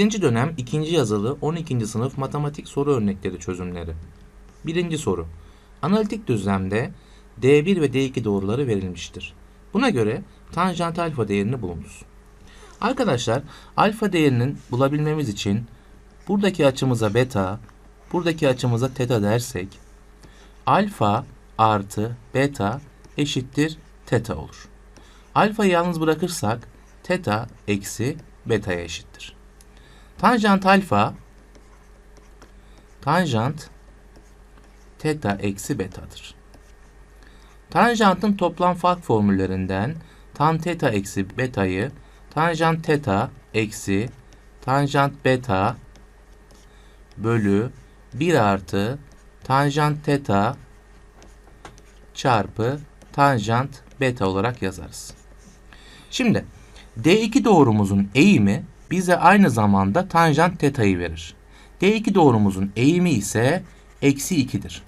Birinci dönem ikinci yazılı 12. sınıf matematik soru örnekleri çözümleri. Birinci soru. Analitik düzlemde D1 ve D2 doğruları verilmiştir. Buna göre tanjant alfa değerini bulunuz. Arkadaşlar alfa değerinin bulabilmemiz için buradaki açımıza beta, buradaki açımıza teta dersek alfa artı beta eşittir teta olur. Alfayı yalnız bırakırsak teta eksi beta'ya eşittir. Tanjant alfa tanjant teta eksi beta'dır. Tanjantın toplam fark formüllerinden tan teta eksi beta'yı tanjant teta eksi tanjant beta bölü 1 artı tanjant teta çarpı tanjant beta olarak yazarız. Şimdi D2 doğrumuzun eğimi bize aynı zamanda tanjant teta'yı verir. D2 doğrumuzun eğimi ise eksi 2'dir.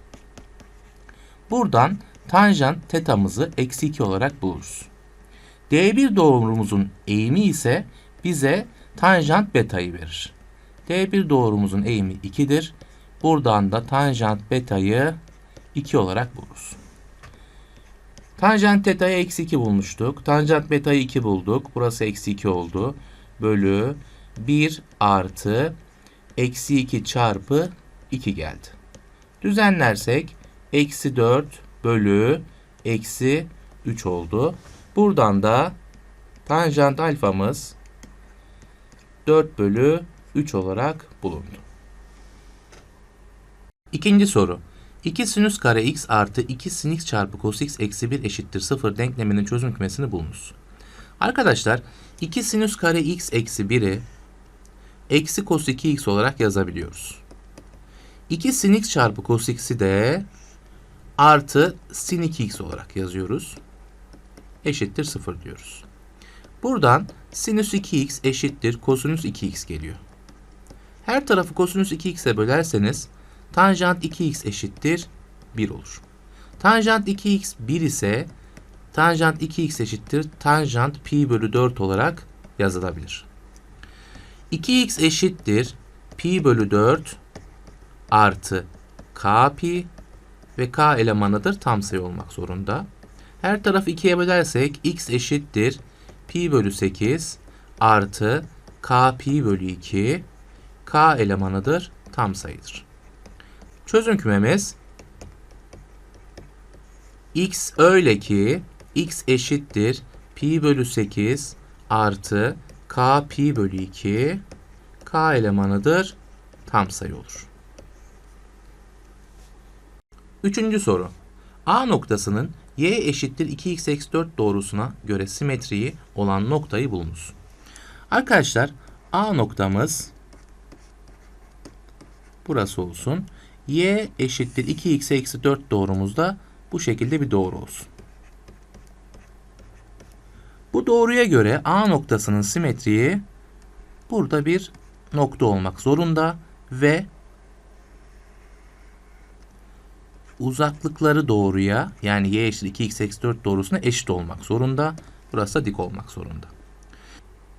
Buradan tanjant tetamızı eksi 2 olarak buluruz. D1 doğrumuzun eğimi ise bize tanjant beta'yı verir. D1 doğrumuzun eğimi 2'dir. Buradan da tanjant beta'yı 2 olarak buluruz. Tanjant teta'yı eksi 2 bulmuştuk. Tanjant beta'yı 2 bulduk. Burası eksi 2 oldu. Bölü 1 artı eksi 2 çarpı 2 geldi. Düzenlersek eksi 4 bölü eksi 3 oldu. Buradan da tanjant alfamız 4 bölü 3 olarak bulundu. İkinci soru. 2 sinüs kare x artı 2 sin x çarpı cos x eksi 1 eşittir 0 denkleminin çözüm kümesini bulunuz. Arkadaşlar 2 sinüs kare x eksi 1'i eksi cos 2x olarak yazabiliyoruz. 2 sin x çarpı cos x'i de artı sin 2x olarak yazıyoruz. Eşittir 0 diyoruz. Buradan sinüs 2x eşittir kosinüs 2x geliyor. Her tarafı kosinüs 2x'e bölerseniz tanjant 2x eşittir 1 olur. Tanjant 2x 1 ise tanjant 2x eşittir tanjant pi bölü 4 olarak yazılabilir. 2x eşittir pi bölü 4 artı k pi ve k elemanıdır tam sayı olmak zorunda. Her tarafı 2'ye bölersek x eşittir pi bölü 8 artı k pi bölü 2 k elemanıdır tam sayıdır. Çözüm kümemiz x öyle ki x eşittir pi bölü 8 artı k pi bölü 2 k elemanıdır tam sayı olur. Üçüncü soru. A noktasının y eşittir 2x eksi 4 doğrusuna göre simetriği olan noktayı bulunuz. Arkadaşlar A noktamız burası olsun. Y eşittir 2x eksi 4 doğrumuzda bu şekilde bir doğru olsun. Bu doğruya göre A noktasının simetriği burada bir nokta olmak zorunda ve uzaklıkları doğruya yani y eşit 2x eksi 4 doğrusuna eşit olmak zorunda. Burası da dik olmak zorunda.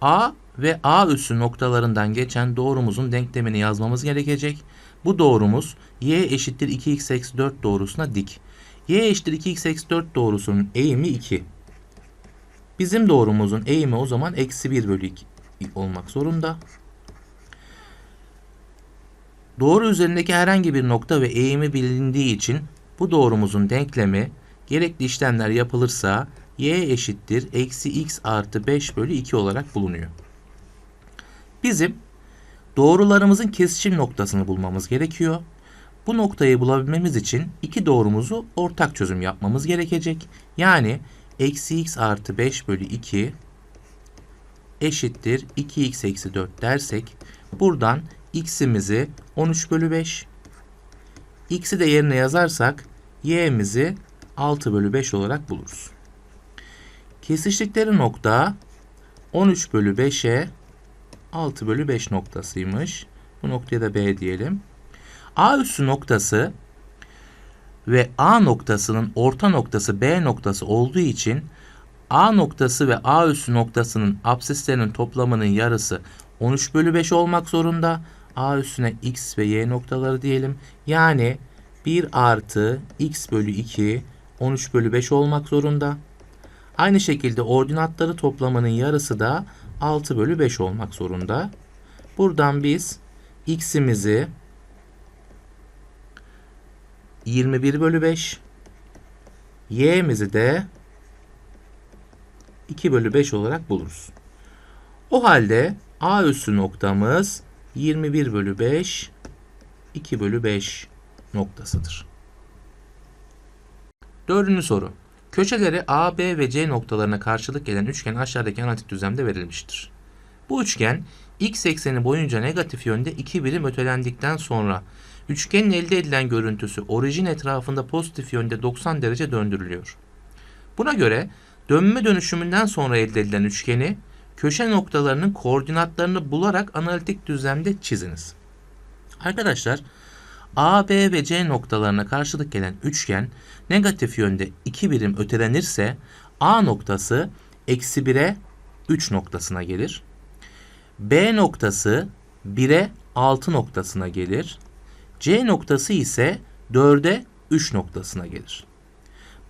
A ve A üssü noktalarından geçen doğrumuzun denklemini yazmamız gerekecek. Bu doğrumuz y eşittir 2x eksi 4 doğrusuna dik. y eşittir 2x eksi 4 doğrusunun eğimi 2. Bizim doğrumuzun eğimi o zaman eksi 1 bölü 2 olmak zorunda. Doğru üzerindeki herhangi bir nokta ve eğimi bilindiği için bu doğrumuzun denklemi gerekli işlemler yapılırsa y eşittir eksi x artı 5 bölü 2 olarak bulunuyor. Bizim doğrularımızın kesişim noktasını bulmamız gerekiyor. Bu noktayı bulabilmemiz için iki doğrumuzu ortak çözüm yapmamız gerekecek. Yani eksi x artı 5 bölü 2 eşittir 2x eksi 4 dersek buradan x'imizi 13 bölü 5 x'i de yerine yazarsak y'mizi 6 bölü 5 olarak buluruz. Kesiştikleri nokta 13 bölü 5'e 6 bölü 5 noktasıymış. Bu noktaya da B diyelim. A üssü noktası ve A noktasının orta noktası B noktası olduğu için A noktası ve A üssü noktasının absislerinin toplamının yarısı 13 bölü 5 olmak zorunda. A üstüne x ve y noktaları diyelim. Yani 1 artı x bölü 2 13 bölü 5 olmak zorunda. Aynı şekilde ordinatları toplamının yarısı da 6 bölü 5 olmak zorunda. Buradan biz x'imizi 21 bölü 5 y'mizi de 2 bölü 5 olarak buluruz. O halde A üssü noktamız 21 bölü 5 2 bölü 5 noktasıdır. Dördüncü soru. Köşeleri A, B ve C noktalarına karşılık gelen üçgen aşağıdaki analitik düzlemde verilmiştir. Bu üçgen x ekseni boyunca negatif yönde iki birim ötelendikten sonra üçgenin elde edilen görüntüsü orijin etrafında pozitif yönde 90 derece döndürülüyor. Buna göre dönme dönüşümünden sonra elde edilen üçgeni köşe noktalarının koordinatlarını bularak analitik düzlemde çiziniz. Arkadaşlar A, B ve C noktalarına karşılık gelen üçgen negatif yönde 2 birim ötelenirse A noktası eksi 1'e 3 noktasına gelir. B noktası 1'e 6 noktasına gelir. C noktası ise 4'e 3 noktasına gelir.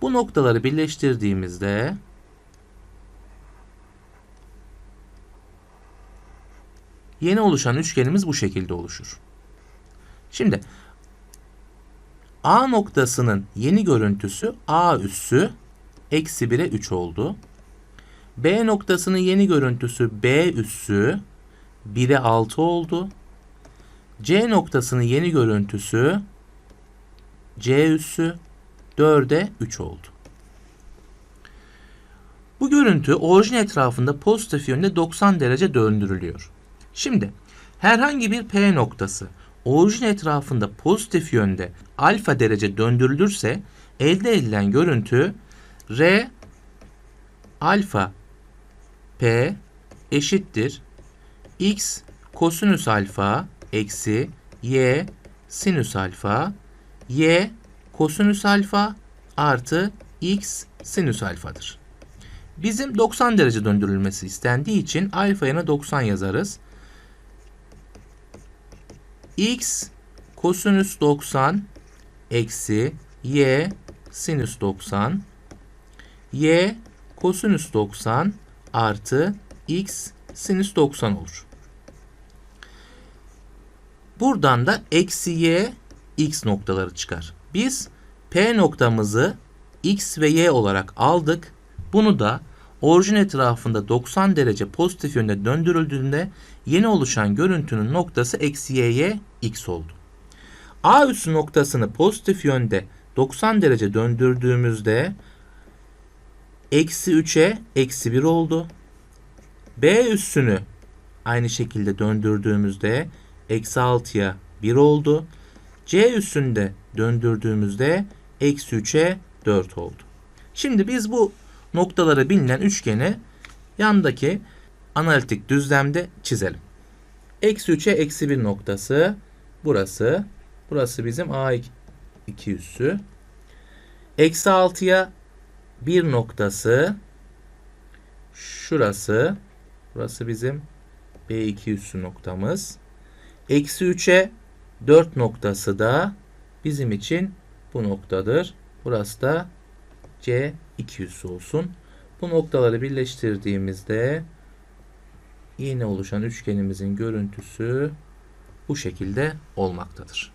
Bu noktaları birleştirdiğimizde yeni oluşan üçgenimiz bu şekilde oluşur. Şimdi A noktasının yeni görüntüsü A üssü eksi 1'e 3 oldu. B noktasının yeni görüntüsü B üssü 1'e 6 oldu. C noktasının yeni görüntüsü C üssü 4'e 3 oldu. Bu görüntü orijin etrafında pozitif yönde 90 derece döndürülüyor. Şimdi herhangi bir P noktası orijin etrafında pozitif yönde alfa derece döndürülürse elde edilen görüntü R alfa P eşittir x kosinüs alfa eksi y sinüs alfa y kosinüs alfa artı x sinüs alfadır. Bizim 90 derece döndürülmesi istendiği için alfa yerine 90 yazarız. x kosinüs 90 eksi y sinüs 90 y kosinüs 90 artı x sinüs 90 olur. Buradan da eksi y x noktaları çıkar. Biz p noktamızı x ve y olarak aldık. Bunu da orijin etrafında 90 derece pozitif yönde döndürüldüğünde yeni oluşan görüntünün noktası eksi y'ye x oldu. A üssü noktasını pozitif yönde 90 derece döndürdüğümüzde eksi 3'e eksi 1 oldu. B üssünü aynı şekilde döndürdüğümüzde eksi 6'ya 1 oldu. C üssünde döndürdüğümüzde eksi 3'e 4 oldu. Şimdi biz bu noktalara bilinen üçgeni yandaki analitik düzlemde çizelim. Eksi 3'e eksi 1 noktası burası. Burası bizim A2 üssü. Eksi 6'ya 1 noktası şurası. Burası bizim B2 üssü noktamız. Eksi 3'e 4 noktası da bizim için bu noktadır. Burası da C2 üssü olsun. Bu noktaları birleştirdiğimizde yeni oluşan üçgenimizin görüntüsü bu şekilde olmaktadır.